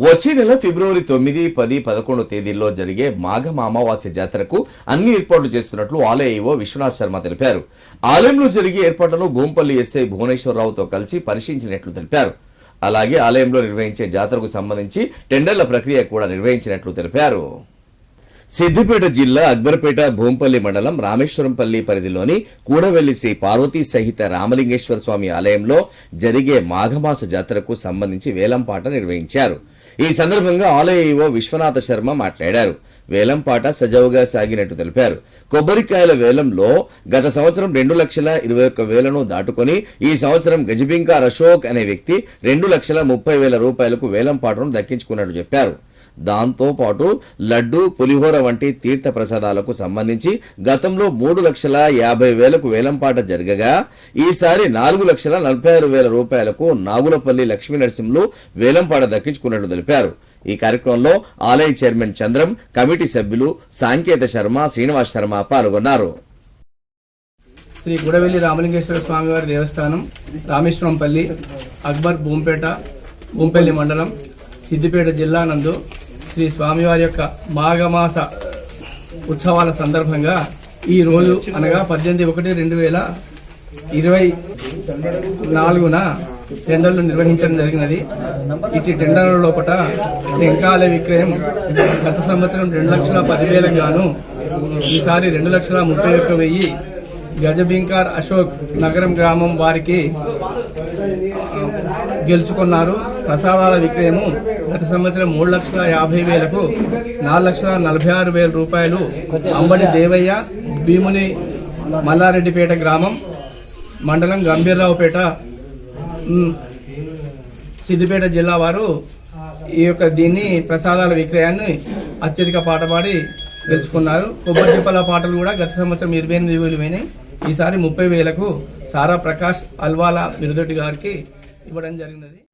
వచ్చే నెల ఫిబ్రవరి తొమ్మిది పది పదకొండు తేదీల్లో జరిగే మాఘం అమావాస్య జాతరకు అన్ని ఏర్పాట్లు చేస్తున్నట్లు ఆలయ ఈవో విశ్వనాథ్ శర్మ తెలిపారు. ఆలయంలో జరిగే ఏర్పాట్లను భూంపల్లి ఎస్ఐ భువనేశ్వరరావుతో కలిసి పరిశీలించినట్లు తెలిపారు. అలాగే ఆలయంలో నిర్వహించే జాతరకు సంబంధించి టెండర్ల ప్రక్రియ కూడా నిర్వహించినట్లు తెలిపారు. సిద్దిపేట జిల్లా అక్బర్పేట భూంపల్లి మండలం రామేశ్వరంపల్లి పరిధిలోని కూడవెల్లి శ్రీ పార్వతీ సహిత రామలింగేశ్వర స్వామి ఆలయంలో జరిగే మాఘమాస జాతరకు సంబంధించి వేలంపాట నిర్వహించారు. ఈ సందర్భంగా ఆలయ ఈవో విశ్వనాథ శర్మ మాట్లాడారు. వేలంపాట సజావుగా సాగినట్టు తెలిపారు. కొబ్బరికాయల వేలంలో గత సంవత్సరం రెండు లక్షల ఇరవై ఒక్క వేలను దాటుకొని ఈ సంవత్సరం గజబింకార్ అశోక్ అనే వ్యక్తి రెండు లక్షల ముప్పై వేల రూపాయలకు వేలంపాటను దక్కించుకున్నట్టు చెప్పారు. దాంతోపాటు లడ్డు పులిహోర వంటి తీర్థ ప్రసాదాలకు సంబంధించి గతంలో మూడు లక్షల యాభై వేలకు వేలంపాట జరగగా ఈసారి నాలుగు లక్షల నలభై ఆరు వేల రూపాయలకు నాగులపల్లి లక్ష్మీ నరసింహులు వేలంపాట దక్కించుకున్నట్లు తెలిపారు. ఈ కార్యక్రమంలో ఆలయ చైర్మన్ చంద్రం కమిటీ సభ్యులు సాంకేత శర్మ శ్రీనివాస్ శర్మ పాల్గొన్నారు. శ్రీ గుడవెల్లి రామలింగేశ్వర స్వామివారి దేవస్థానం రామేశ్వరంపల్లి అక్బర్ భూంపేట భూంపల్లి మండలం సిద్దిపేట జిల్లా నందు శ్రీ స్వామివారి యొక్క మాఘమాస ఉత్సవాల సందర్భంగా ఈ రోజు అనగా పద్దెనిమిది ఒకటి రెండు వేల ఇరవై నాలుగున టెండర్లు నిర్వహించడం జరిగినది. ఇటు టెండర్ల లోపల టెంకాల విక్రయం గత సంవత్సరం రెండు లక్షల పదివేలకు గాను ఈసారి రెండు లక్షల ముప్పై ఒక్క వెయ్యి గజబింకార్ అశోక్ నగరం గ్రామం వారికి గెలుచుకున్నారు. ప్రసాదాల విక్రయము గత సంవత్సరం మూడు లక్షల యాభై వేలకు నాలుగు లక్షల నలభై ఆరు వేల రూపాయలు అంబడి దేవయ్య భీముని మల్లారెడ్డిపేట గ్రామం మండలం గంభీర్రావుపేట సిద్దిపేట జిల్లా వారు ఈ యొక్క దీన్ని ప్రసాదాల విక్రయాన్ని అత్యధిక పాట పాడి గెలుచుకున్నారు. కొబ్బరి చెప్పల పాటలు కూడా గత సంవత్సరం ఇరవై ఎనిమిది వేలు పోయినాయి. ఈసారి ముప్పై వేలకు సారా ప్రకాష్ అల్వాలా మిరుదొడ్డి గారికి ఇవ్వడం జరిగినది.